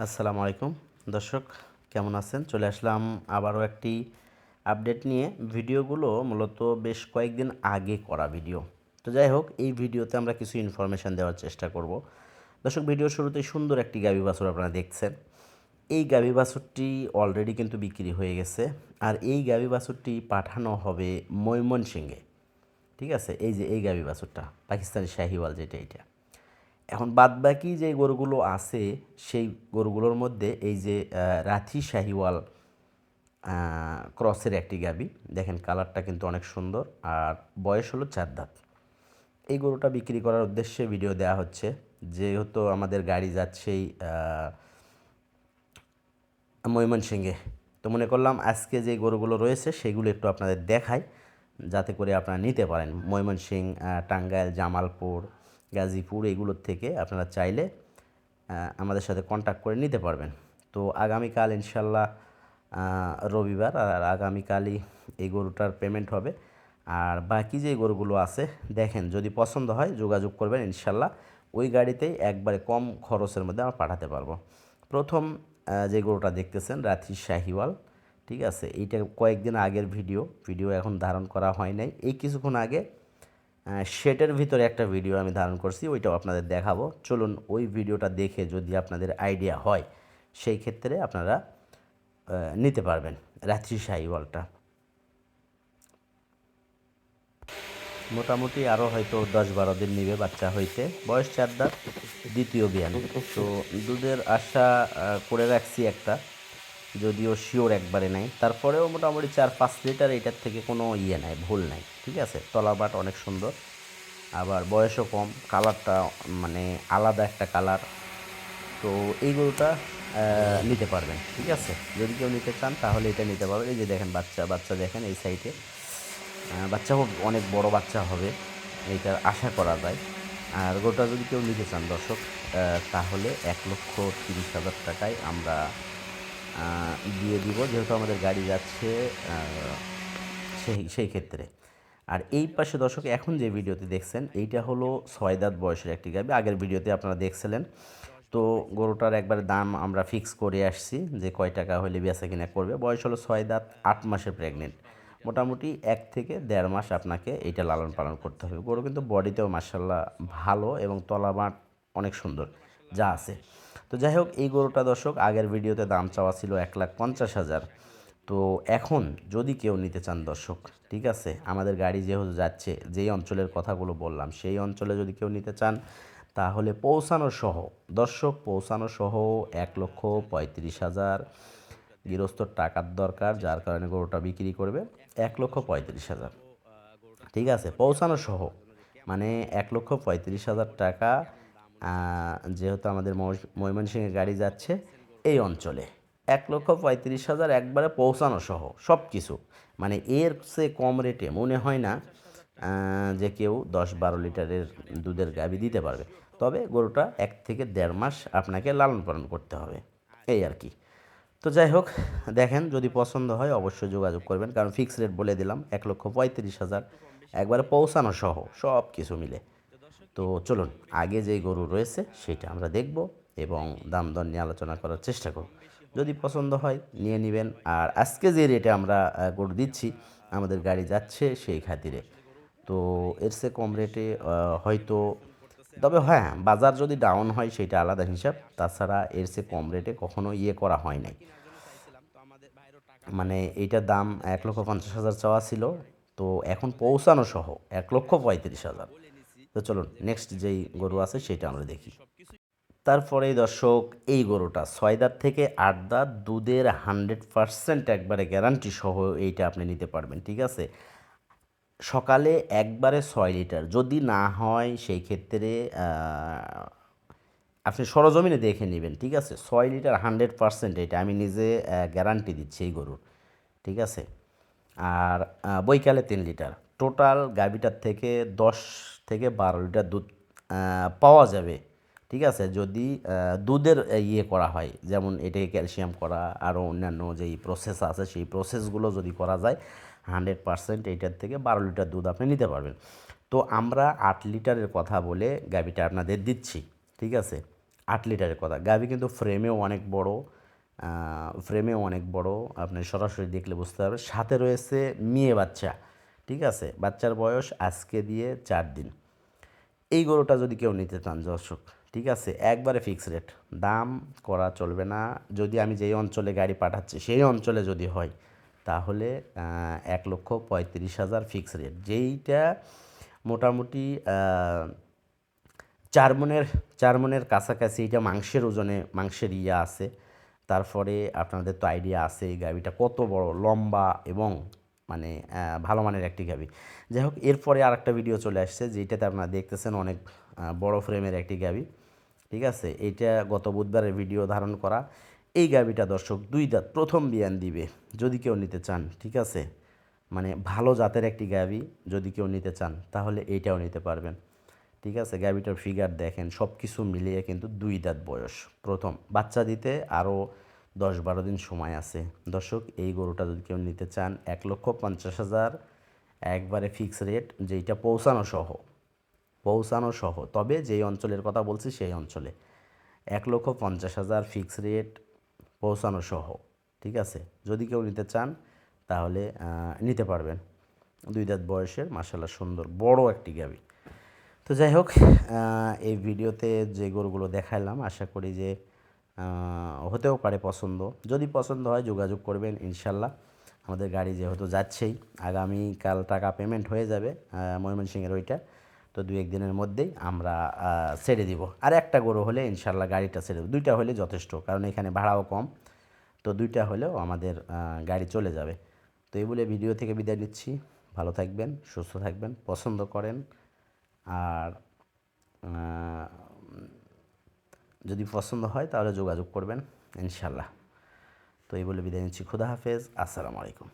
আসসালামু আলাইকুম। দর্শক, কেমন আছেন? চলে আসলাম আবারও একটি আপডেট নিয়ে। ভিডিওগুলো মূলত বেশ কয়েকদিন আগে করা ভিডিও। তো যাই হোক, এই ভিডিওতে আমরা কিছু ইনফরমেশান দেওয়ার চেষ্টা করব। দর্শক, ভিডিও শুরুতেই সুন্দর একটি গাভী বাছুর আপনারা দেখছেন। এই গাভী বাছুরটি অলরেডি কিন্তু বিক্রি হয়ে গেছে। আর এই গাভী বাছুরটি পাঠানো হবে ময়মনসিংহে। ঠিক আছে? এই যে এই গাভী বাছুরটা, পাকিস্তানি শাহিওয়াল যেটা এইটা এখন বাদবাকি যে গরুগুলো আছে সেই গরুগুলোর মধ্যে এই যে রাথি শাহিওয়াল ক্রসের একটি গাবি। দেখেন কালারটা কিন্তু অনেক সুন্দর আর বয়স হলো চার দাঁত। এই গরুটা বিক্রি করার উদ্দেশ্যে ভিডিও দেওয়া হচ্ছে। যেহেতু আমাদের গাড়ি যাচ্ছেই ময়মনসিংহে। তো মনে করলাম আজকে যে গরুগুলো রয়েছে সেগুলো একটু আপনাদের দেখাই যাতে করে আপনারা নিতে পারেন। ময়মনসিং আহ, টাঙ্গাইল জামালপুর গাজীপুর এগুলোর থেকে আপনারা চাইলে আমাদের সাথে কন্ট্যাক্ট করে নিতে পারবেন। তো আগামীকাল ইনশাল্লাহ রবিবার আর আগামীকালই এই গরুটার পেমেন্ট হবে। আর বাকি যে গরুগুলো আছে, দেখেন যদি পছন্দ হয় যোগাযোগ করবেন ইনশাল্লাহ। ওই গাড়িতেই একবারে কম খরচের মধ্যে আমরা পাঠাতে পারব। প্রথম যে গরুটা দেখতেছেন রাথি শাহিওয়াল, ঠিক আছে? এইটা কয়েকদিন আগের ভিডিও। ভিডিও এখন ধারণ করা হয় নাই। এই কিছুক্ষণ আগে শেটের ভিতরে একটা ভিডিও আমি ধারণ করছি, ওইটাও আপনাদের দেখাবো। চলুন ওই ভিডিওটা দেখে যদি আপনাদের আইডিয়া হয়, সেই ক্ষেত্রে আপনারা নিতে পারবেন রাত্রি শাহিওয়ালটা মোটামুটি আরও হয়তো দশ বারো দিন নিবে বাচ্চা হইতে। বয়স চার দ্বিতীয় বিয়ান। তো দুধের আশা করে রাখছি একটা। যদিও শিওর একবারে নাই। তারপরেও মোটামুটি চার পাঁচ লিটার এটার থেকে কোনো ইয়ে নাই, ভুল নাই, ঠিক আছে? তলাবাট অনেক সুন্দর। আবার বয়সও কম কালারটা মানে আলাদা একটা কালার তো এই গরুটা নিতে পারবেন, ঠিক আছে? যদি কেউ নিতে চান, তাহলে এটা নিতে পারবেন। এই যে দেখেন বাচ্চা বাচ্চা দেখেন এই সাইডে বাচ্চা অনেক বড় বাচ্চা হবে এইটার আশা করা যায়। আর গরুটা যদি কেউ নিতে চান দর্শক তাহলে এক লক্ষ তিরিশ হাজার টাকায় আমরা দিয়ে দিব, যেহেতু আমাদের গাড়ি যাচ্ছে সেই সেই ক্ষেত্রে। আর এই পাশে দর্শক, এখন যে ভিডিওতে দেখছেন, এইটা হলো ছয় দাঁত বয়সের একটি গাবি আগের ভিডিওতে আপনারা দেখছিলেন। তো গরুটার একবারে দাম আমরা ফিক্স করে আসছি যে কয় টাকা হলে বেচা কিনা করবে। বয়স হলো ছয় দাঁত আট মাসের প্রেগনেন্ট মোটামুটি এক থেকে দেড় মাস আপনাকে এইটা লালন পালন করতে হবে। গরু কিন্তু বডিতেও মার্শাল্লাহ ভালো এবং তলা তলাবাট অনেক সুন্দর। যা আছে। তো যাই হোক, এই গরুটা দর্শক, আগের ভিডিওতে দাম চাওয়া ছিল এক লাখ পঞ্চাশ হাজার। তো এখন যদি কেউ নিতে চান দর্শক, ঠিক আছে, আমাদের গাড়ি যেহেতু যাচ্ছে, যেই অঞ্চলের কথাগুলো বললাম, সেই অঞ্চলে যদি কেউ নিতে চান, তাহলে পৌঁছানো সহ, দর্শক, পৌঁছানো সহ এক লক্ষ পঁয়ত্রিশ হাজার। গৃহস্থর টাকার দরকার, যার কারণে গরুটা বিক্রি করবে এক লক্ষ পঁয়ত্রিশ হাজার। ঠিক আছে, পৌঁছানো সহ মানে এক লক্ষ পঁয়ত্রিশ হাজার টাকা যেহেতু আমাদের ময়- ময়মনসিংহে গাড়ি যাচ্ছে এই অঞ্চলে। এক লক্ষ পঁয়ত্রিশ হাজার একবারে পৌঁছানো সহ সব কিছু মানে এর চেয়ে কম রেটে মনে হয় না যে কেউ দশ বারো লিটারের দুধের গাবি দিতে পারবে। তবে গরুটা এক থেকে দেড় মাস আপনাকে লালন পালন করতে হবে, এই আর কি। তো যাই হোক, দেখেন যদি পছন্দ হয় অবশ্যই যোগাযোগ করবেন, কারণ ফিক্স রেট বলে দিলাম, এক লক্ষ পঁয়ত্রিশ হাজার একবারে পৌঁছানো সহ সব কিছু মিলে। তো চলুন, আগে যেই গরু রয়েছে সেটা আমরা দেখব এবং দাম দর নিয়ে আলোচনা করার চেষ্টা করব। যদি পছন্দ হয় নিয়ে নেবেন। আর আজকে যে রেটে আমরা গরু দিচ্ছি, আমাদের গাড়ি যাচ্ছে সেই খাতিরে। তো এর চেয়ে কম রেটে হয়তো, তবে হ্যাঁ বাজার যদি ডাউন হয় সেটা আলাদা হিসাব। তাছাড়া এর চেয়ে কম রেটে কখনো ইয়ে করা হয় নাই। মানে এইটার দাম এক লক্ষ পঞ্চাশ হাজার চাওয়া ছিল। তো এখন পৌঁছানো সহ এক লক্ষ পঁয়ত্রিশ হাজার। তো চলুন নেক্সট যেই গরু আছে সেটা আমরা দেখি। তারপরেই দর্শক, এই গরুটা ছয় দাঁত থেকে আট দাঁত দুধের হান্ড্রেড পারসেন্ট একবারে গ্যারান্টি সহ এইটা আপনি নিতে পারবেন, ঠিক আছে? সকালে একবারে ছয় লিটার, যদি না হয় সেই ক্ষেত্রে আপনি সরজমিনে দেখে নেবেন, ঠিক আছে? ছয় লিটার হান্ড্রেড পারসেন্ট এটা আমি নিজে গ্যারান্টি দিচ্ছি এই গরুর, ঠিক আছে? আর বৈকালে তিন লিটার। টোটাল গাভিটার থেকে দশ থেকে বারো লিটার দুধ পাওয়া যাবে। ঠিক আছে? যদি দুধের ইয়ে করা হয়, যেমন এটাকে ক্যালসিয়াম করা আরও অন্যান্য যেই প্রসেস আছে, সেই প্রসেসগুলো যদি করা যায় হান্ড্রেড পারসেন্ট এইটার থেকে বারো লিটার দুধ আপনি নিতে পারবেন। তো আমরা আট লিটারের কথা বলে গাভিটা আপনাদের দিচ্ছি। ঠিক আছে? আট লিটারের কথা। গাভি কিন্তু ফ্রেমেও অনেক বড় ফ্রেমেও অনেক বড়। আপনি সরাসরি দেখলে বুঝতে পারবেন। সাথে রয়েছে মেয়ে বাচ্চা। ঠিক আছে? বাচ্চার বয়স আজকে দিয়ে চার দিন। এই গরুটা যদি কেউ নিতে চান দর্শক, ঠিক আছে? একবারে ফিক্স রেট দাম করা চলবে না। যদি আমি যেই অঞ্চলে গাড়ি পাঠাচ্ছি, সেই অঞ্চলে যদি হয়, তাহলে এক লক্ষ পঁয়ত্রিশ হাজার ফিক্স রেট যেইটা মোটামুটি চার মনের চার মনের কাছাকাছি এটা মাংসের ওজনে, মাংসের ইয়া আছে। তারপরে আপনাদের তো আইডিয়া আছে এই গাড়িটা কত বড়, লম্বা এবং মানে ভালো মানের একটি গাবি। যাই হোক, এরপরে আর একটা ভিডিও চলে আসছে যেটাতে আপনারা দেখতেছেন অনেক বড় ফ্রেমের একটি গাবি। ঠিক আছে? এইটা গত বুধবারের ভিডিও ধারণ করা। এই গাভিটা দর্শক দুই দাঁত, প্রথম বিয়ান দিবে, যদি কেউ নিতে চান। ঠিক আছে? মানে ভালো জাতের একটি গাবি, যদি কেউ নিতে চান, তাহলে এইটাও নিতে পারবেন। ঠিক আছে? গাভিটার ফিগার দেখেন সব কিছু মিলিয়ে কিন্তু দুই দাঁত বয়স। প্রথম, বাচ্চা দিতে আরও দশ বারো দিন সময় আছে। দর্শক, এই গরুটা যদি কেউ নিতে চান, এক লক্ষ পঞ্চাশ হাজার একবারে ফিক্স রেট যেইটা পৌঁছানো সহ। পৌঁছানো সহ। তবে যেই অঞ্চলের কথা বলছি, সেই অঞ্চলে। এক লক্ষ পঞ্চাশ হাজার ফিক্স রেট পৌঁছানো সহ। ঠিক আছে? যদি কেউ নিতে চান, তাহলে নিতে পারবেন। দুই দাঁত বয়সের মাসাল্লাহ সুন্দর, বড় একটি গাবি। তো যাই হোক এই ভিডিওতে যে গরুগুলো দেখাইলাম আশা করি যে হতেও পারে পছন্দ। যদি পছন্দ হয়, যোগাযোগ করবেন, ইনশাল্লাহ। আমাদের গাড়ি যেহেতু যাচ্ছেই, আগামীকাল টাকা পেমেন্ট হয়ে যাবে ময়মনসিংহের ওইটা। তো দু একদিনের মধ্যেই আমরা ছেড়ে দিব। আর একটা গরু হলে ইনশাল্লাহ গাড়িটা ছেড়ে দেবো। দুইটা হলে যথেষ্ট, কারণ এখানে ভাড়াও কম। তো দুইটা হলেও আমাদের গাড়ি চলে যাবে। তো এই বলে ভিডিও থেকে বিদায় নিচ্ছি। ভালো থাকবেন, সুস্থ থাকবেন, পছন্দ করেন। আর যদি পছন্দ হয় তাহলে যোগাযোগ করবেন ইনশাল্লাহ তো এই বলে বিদায় নিচ্ছি। খুদা হাফেজ। আসসালামু আলাইকুম।